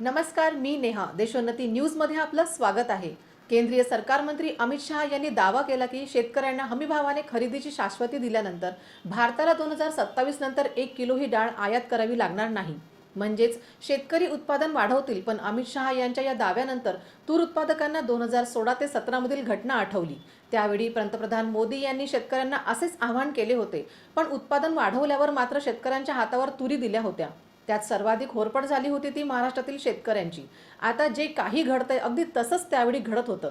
नमस्कार मी नेहा. देशोन्नती न्यूजमध्ये आपलं स्वागत आहे. केंद्रीय सरकार मंत्री अमित शहा यांनी दावा केला की शेतकऱ्यांना हमीभावाने खरेदीची शाश्वती दिल्यानंतर भारताला दोन हजार सत्तावीस नंतर एक किलो ही डाळ आयात करावी लागणार नाही. म्हणजेच शेतकरी उत्पादन वाढवतील पण अमित शहा यांच्या या दाव्यानंतर तूर उत्पादकांना दोन हजार सोळा ते सतरामधील घटना आठवली. त्यावेळी पंतप्रधान मोदी यांनी शेतकऱ्यांना असेच आवाहन केले होते पण उत्पादन वाढवल्यावर मात्र शेतकऱ्यांच्या हातावर तुरी दिल्या होत्या. त्यात सर्वाधिक होरपड झाली होती ती महाराष्ट्रातील शेतकऱ्यांची. आता जे काही घडतंय अगदी तसंच त्यावेळी घडत होतं.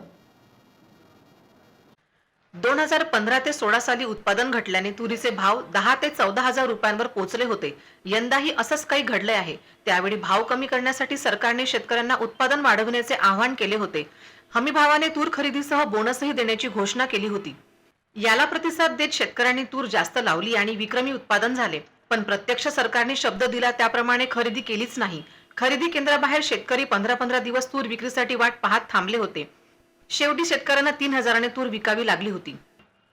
दोन हजार पंधरा ते सोळा साली उत्पादन घटल्याने तुरीचे भाव दहा ते चौदा हजार रुपयांवर पोहोचले होते. यंदाही असंच काही घडले आहे. त्यावेळी भाव कमी करण्यासाठी सरकारने शेतकऱ्यांना उत्पादन वाढवण्याचे आवाहन केले होते. हमी भावाने तूर खरेदीसह बोनसही देण्याची घोषणा केली होती. याला प्रतिसाद देत शेतकऱ्यांनी तूर जास्त लावली आणि विक्रमी उत्पादन झाले. पण प्रत्यक्ष सरकारने शब्द दिला त्याप्रमाणे खरेदी केलीच नाही. खरेदी केंद्राबाहेर शेतकरी पंधरा पंधरा दिवस तूर विक्रीसाठी वाट पाहत थांबले होते. शेवटी शेतकऱ्यांना तीन हजाराने तूर विकावी लागली होती.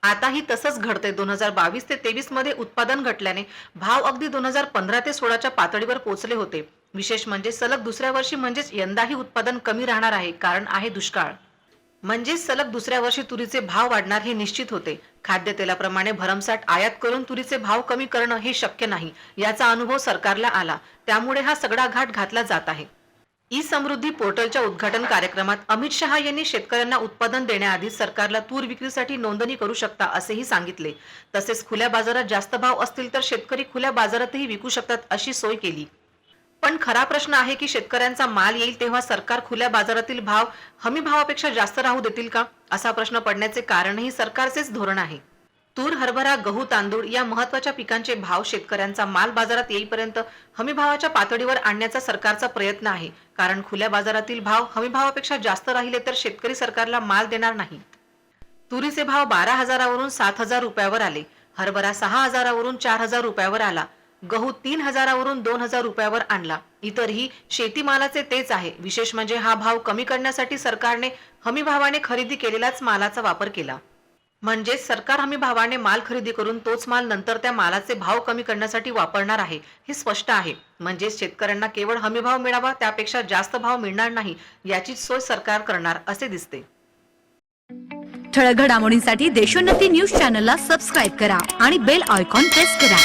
आताही तसंच घडतंय. दोन हजार बावीस ते तेवीसमध्ये उत्पादन घटल्याने भाव अगदी दोन हजार पंधरा ते सोळाच्या पातळीवर पोहोचले होते. विशेष म्हणजे सलग दुसऱ्या वर्षी म्हणजेच यंदाही उत्पादन कमी राहणार आहे. कारण आहे दुष्काळ. म्हणजेच सलग दुसऱ्या वर्षी तुरीचे भाव वाढणार हे निश्चित होते. खाद्यतेलाप्रमाणे भरमसाठ आयात करून तुरीचे भाव कमी करणं हे शक्य नाही याचा अनुभव सरकारला आला. त्यामुळे हा सगळा घाट घातला जात आहे. ई समृद्धी पोर्टलच्या उद्घाटन कार्यक्रमात अमित शहा यांनी शेतकऱ्यांना उत्पादन देण्याआधी सरकारला तूर विक्रीसाठी नोंदणी करू शकता असेही सांगितले. तसेच खुल्या बाजारात जास्त भाव असतील तर शेतकरी खुल्या बाजारातही विकू शकतात अशी सोय केली. पण खरा प्रश्न आहे की शेतकऱ्यांचा माल येईल तेव्हा सरकार खुल्या बाजारातील भाव हमी भावापेक्षा जास्त राहू देतील का? असा प्रश्न पडण्याचे कारणही सरकारचेच धोरण आहे. तूर हरभरा गहू तांदूळ या महत्त्वाच्या पिकांचे भाव शेतकऱ्यांचा माल बाजारात येईपर्यंत हमी भावाच्या पातळीवर आणण्याचा सरकारचा प्रयत्न आहे. कारण खुल्या बाजारातील भाव हमी भावापेक्षा जास्त राहिले तर शेतकरी सरकारला माल देणार नाही. तुरीचे भाव बारा हजारावरून सात हजार रुपयावर आले. हरभरा सहा हजारावरून चार हजार रुपयावर आला. गहू तीन हजारावरून दोन हजार रुपयावर आणला. इतरही शेतीमालाचे तेच आहे. विशेष म्हणजे हा भाव कमी करण्यासाठी सरकारने हमी भावाने खरेदी केलेलाच मालाचा वापर केला. म्हणजेच सरकार हमी भावाने माल खरेदी करून तोच माल नंतर त्या मालाचे भाव कमी करण्यासाठी वापरणार आहे हे स्पष्ट आहे. म्हणजेच शेतकऱ्यांना केवळ हमी भाव मिळावा त्यापेक्षा जास्त भाव मिळणार नाही याची सोय सरकार करणार असे दिसते. ठळक घडामोडींसाठी देशोन्नती न्यूज चॅनलला सबस्क्राईब करा आणि बेल आयकॉन प्रेस करा.